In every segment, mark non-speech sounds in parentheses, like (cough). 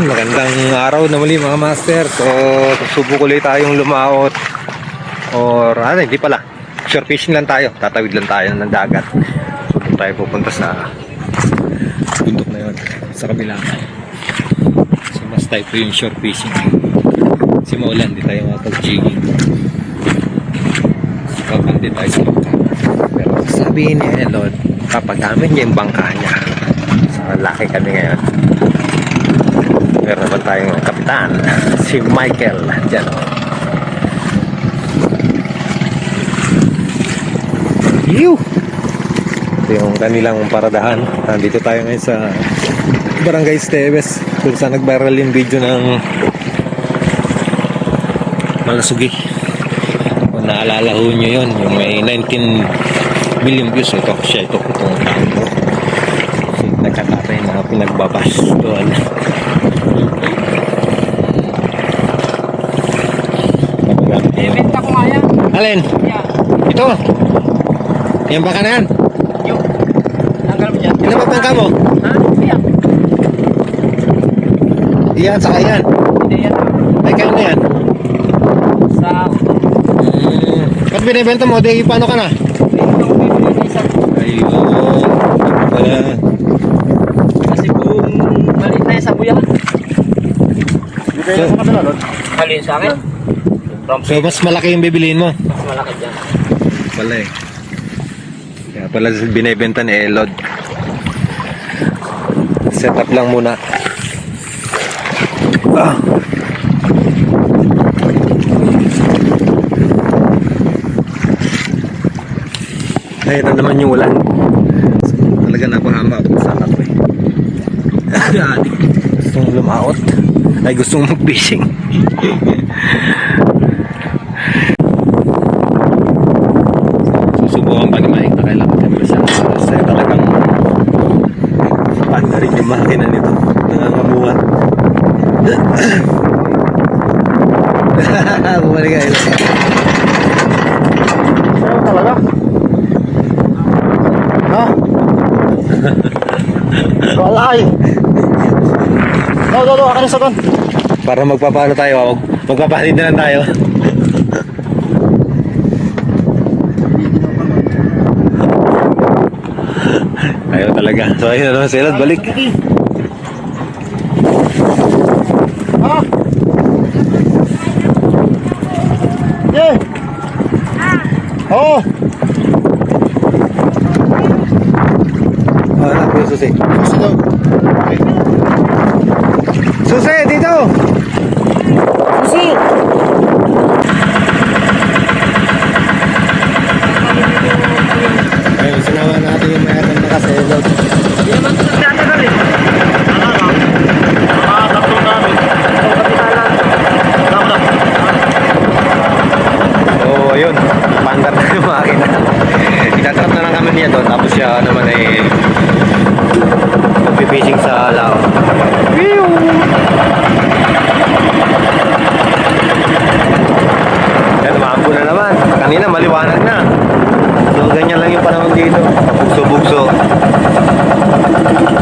Hmm, magandang araw na muli mga master. So, susubok ulit tayong lumaot. Or, ano, hindi pala. Shore fishing lang tayo. Tatawid lang tayo ng dagat. So, doon tayo pupunta sa bundok na yun. Sa kabila. So, mas tayo po yung shore fishing. Kasi maulan, di tayo makapag-jigging. So, papandi tayo sa bangka. Pero sabihin ni Elon, papagamit niya yung bangka niya. So, laki kami ngayon. Meron naman tayong kapitan, si Michael. Diyan o. Yuh! Ito yung kanilang paradahan. Nandito tayo ngayon sa Barangay Esteves. Kung saan nag-viral yung video ng Malasugi. Kung naalala ho nyo yun, yung may 19 million views. Ito, siya ito. Itong tao ko. Nagkakatay na pinagbabas doon. Napagamit ko. Ibenta ko nga yan. Alin? Yan. Ito. Yan baka na yan. Yung. Tanggal mo dyan. Ano ba bangka mo? Ha? Yan. Yan, saka yan. Hindi yan. Ay, kaya na yan. Sa... Hmm. Ba't binibenta mo? Di, paano ka na? Hindi ko bibili ng isang... Ayun. Wala. Kasi kung maliit na yan sa buya. So, Maliit sa akin. So, mas malaki yung bibiliin mo. Malaki dyan. Pala eh. Kaya pala binibenta ni Elod. Set up lang muna. Ah. Ayun na naman yung ulan. Talaga napahama ako sa ako eh. (laughs) Adik. Gustong lumaot. Ay gustong mag-fishing. susubukan pa ni Mike na kailangan siyempre sa kasi talagang panda rin yung makina nito nangangamuhan (coughs) bumalik kayo Ano talaga? ha? (laughs) Wala ay. Go, go, go. Akin sa para magpapano tayo mag- magpapahatid na lang tayo (laughs) ayaw talaga so ayun na naman sila balik Ha? Yeah. Oo. ah anak ko yung susi Gusto daw. susi dito Susi. ayun sinama natin yung kasi load. Hindi naman ito nagtatagal eh. So, ayun, pandar na yung makina. Na lang kami niya tapos siya naman ay magpipishing sa lao. Whew! Yan, umaambo na naman. Kanina, maliwanag na. So, ganyan lang yung panahon dito. Bugso-bugso. Thank you.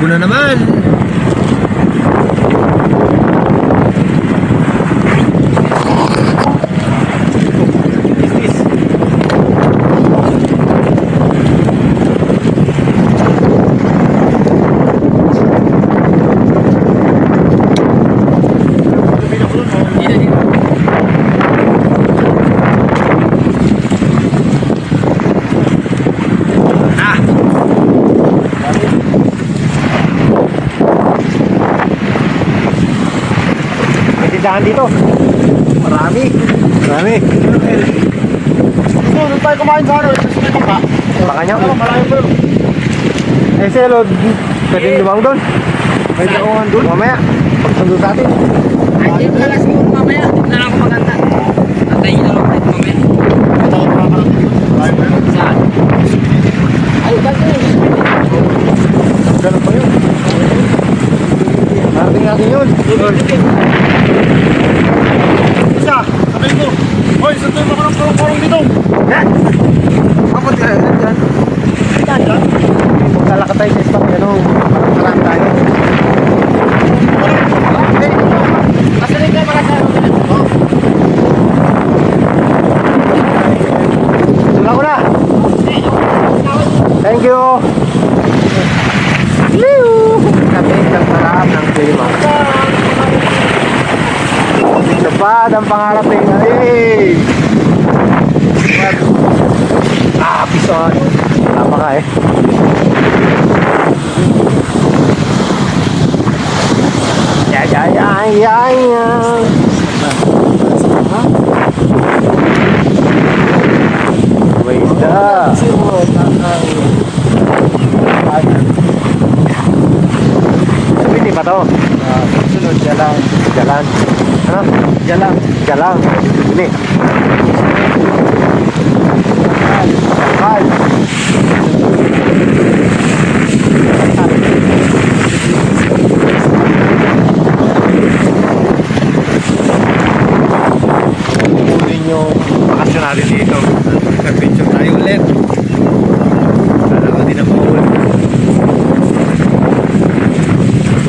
Pambo na naman. Tindahan dito. Marami. Marami. Ito, doon tayo kumain sa ano? Baka. Nyo. Oo, malayo yun. Eh, si Elod, pwedeng lumang doon. May daungan doon. Mamaya, pagsundo sa atin. Ay, dito na lang siguro mamaya. Dito na lang ako maganda. Antayin nyo na lang ulit mamaya. Saan? Ay, kasi. Ganun pa yun. Narating natin yun sabihin ko. Hoy, saan tayo baka ng parang-parang dito? Yan! Ako tira yan dyan. Tayo sa yan o. Marami tayo. Masalit ka sa Sula ko na. Thank you. Liu! Kami ng sarap ng klima. Lapad ang pangarap eh. Hey! Ah, pison. Tama ka eh. Ya, ya, ya, ya. Wait up. Pwede ba to? Sunod, jalan. Jalan. Ano? Jalan. Jalan. Ini. Jalan. Kunin yung bakasyon natin dito. Nag-adventure tayo ulit. Sana ko din na maulit.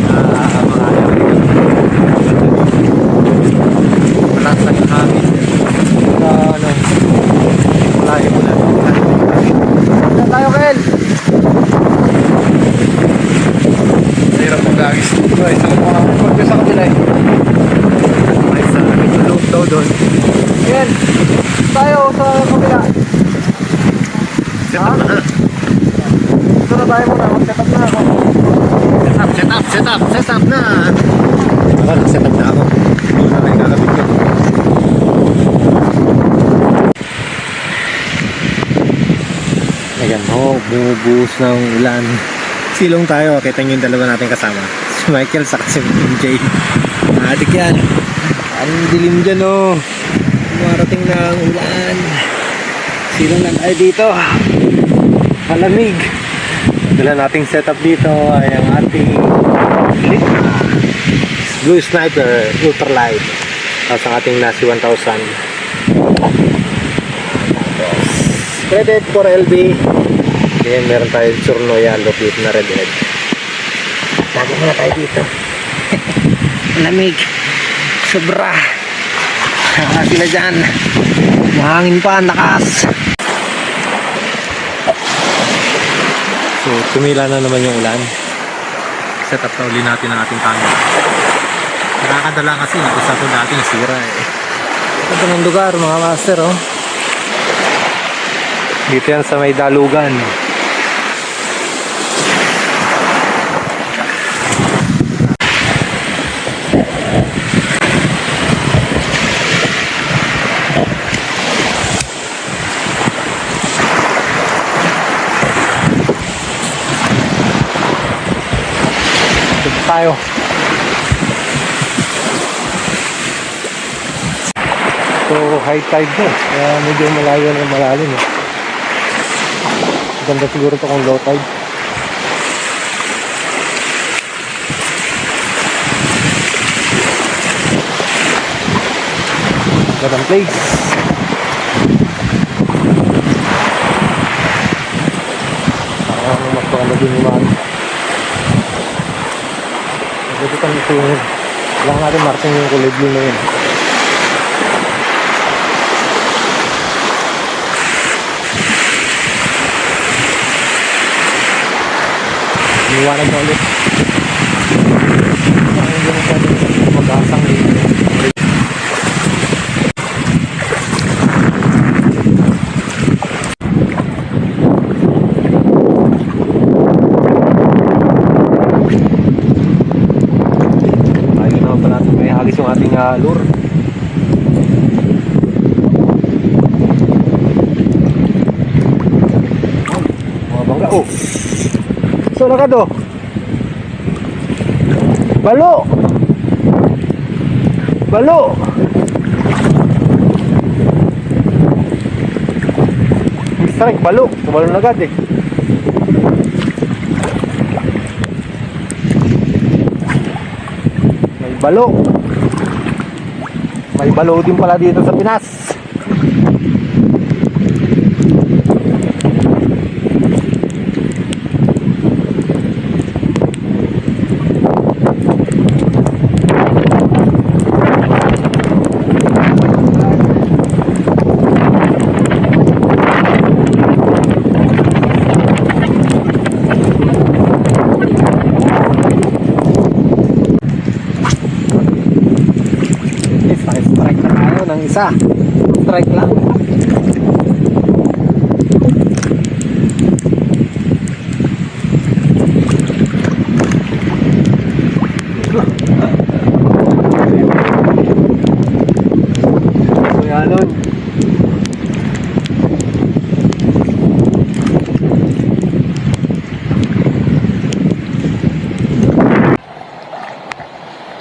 Ah, mga ayaw Malaksan yung hangin. Sa ano, malayo mo na. Saan tayo, Kel? Hirap mong gagis. Hoy, sa Huwag ko sa kabila eh. May sa loob daw doon. Kel, tayo sa kabila. Set up na. Dito na tayo muna. Mag-set up na ako. Set up, set up, set up, set up na. Ako, nag-set up na ako. Ito na lang kakabit ko. Ayan ho, bumubuhos ng ulan. Silong tayo, kita nyo yung dalawa natin kasama. Si Michael sa si MJ. Adik yan. Ang dilim dyan oh. Marating na ang ulan. Silong lang tayo dito. Malamig. Dala nating setup dito ay ang ating Blue Sniper Ultralight. Tapos ang ating Nasi 1000. Credit for LB. Then meron tayo Churnoya Lupit na redhead. Lagi muna tayo dito. (laughs) Lamig. Sobra. Sila dyan. Mahangin pa, ang So, tumila na naman yung ulan. Set up na uli natin ang ating camera. Nakakadala kasi, isa ko dati nasira eh. Ito ng lugar mga master oh. Dito yan sa may dalugan. Tayo. So, high tide to. Kaya medyo malayo na malalim. Eh. Ganda siguro to kung low tide. Gandang place. Parang mas maganda din yung mga Kang isunod. Kailangan natin marking yung kulay blue na yun. Iniwanag na ulit. Ang hindi masyadong mag-asang dito. Ayaw naman pa natin may hagis yung ating uh, lure. Bangga. Oh! So na ka do? Balo! Balo! Strike, balo. Tumalo na agad eh. May balo. May balo din pala dito sa Pinas. Isa, strike na tayo ng isa. Strike lang.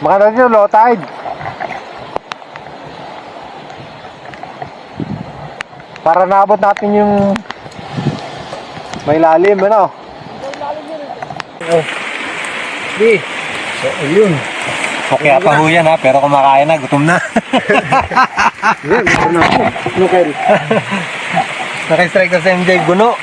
Makano dito, low tide. Para naabot natin yung may lalim, ano? Oh. Di. So, ayun. Okay, pa ho yan ha, pero kumakain na, gutom na. (laughs) Yan, meron na ako. Nukel. (laughs) Naka-strike na sa MJ, guno.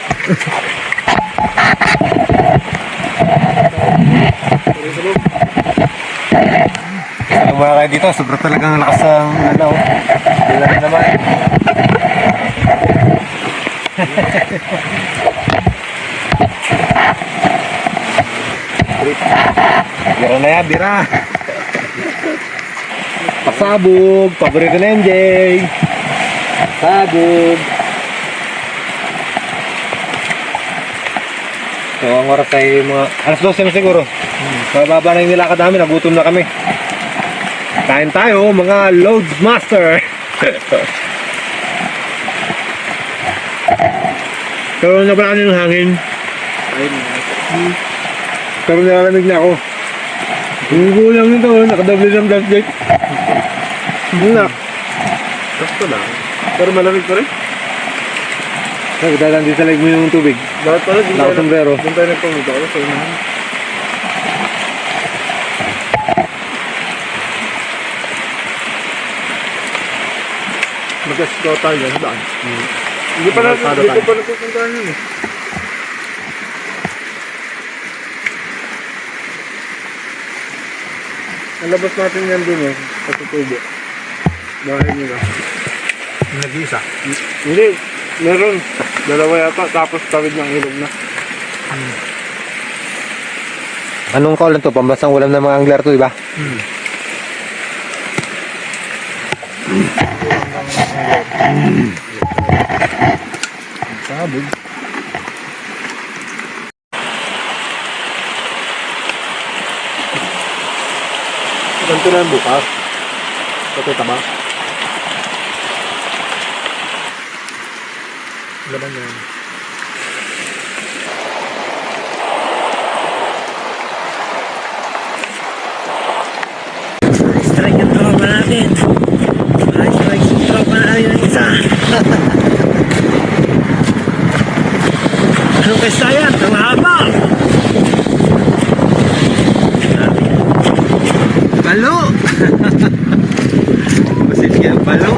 Ano mga kayo dito, sobrang talagang lakas ang ano. Bilang naman. Bira na yan, bira. Pasabog, paborito na MJ. Sabog. So, ang oras ay mga alas 12 na siguro. Hmm. Sa baba na yung nilakad namin, nagutom na kami. Kain tayo, mga Loadmaster. (laughs) Pero na pala ng hangin. Ayun. Pero nalalamig na ako. Yung kulang nito, nakadabli ng. Hindi na. Gusto lang. Pero malamig pa rin. Nagdadan din sa leg mo yung tubig. Bakit pala? Doon tayo, Nakasombrero. doon tayo nagpamita ako sa unahan. Mag-scout tayo sa daan. Hindi pa natin, hindi ko pa napupuntahan yun eh. Nalabas natin yan dun eh, sa tutubo. Bahay nila. Nag-iisa. Hindi, meron. Dalawa yata, tapos tawid ng ilog na. Anong kaulan to? Pambansang ulam ng mga angler to, di ba? Hmm. Sabog. Ganito na yung bukas. Ito taba. Laman na yan. Strike ang tropa natin isa. Anong yan? Ang haba! Palo! Masilgi ang palo.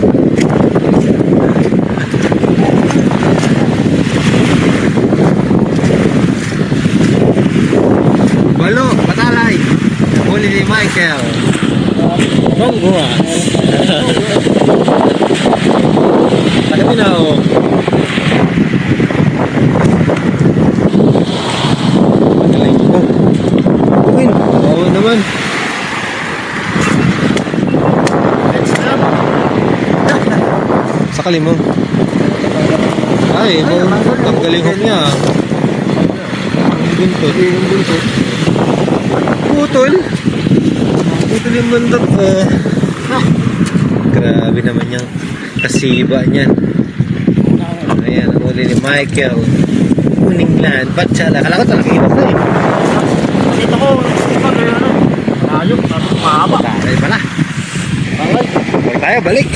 Palo, patalay! Huli ni Michael. Bongguas! (laughs) na oh. Magaling ko. Win. Oo naman. Let's go. Sakali mo. Ay, mo, ang galing hook niya. ah. Ang buntot. Putol. Putol yung buntot ko. Grabe naman yung kasiba niyan. Ayan, ang uli ni Michael. Uning land. Ba't siya? Akala ko talaga iba ko eh. Dito ko, pag ano, malayo, tapos mahaba. Pala. Balik tayo, balik.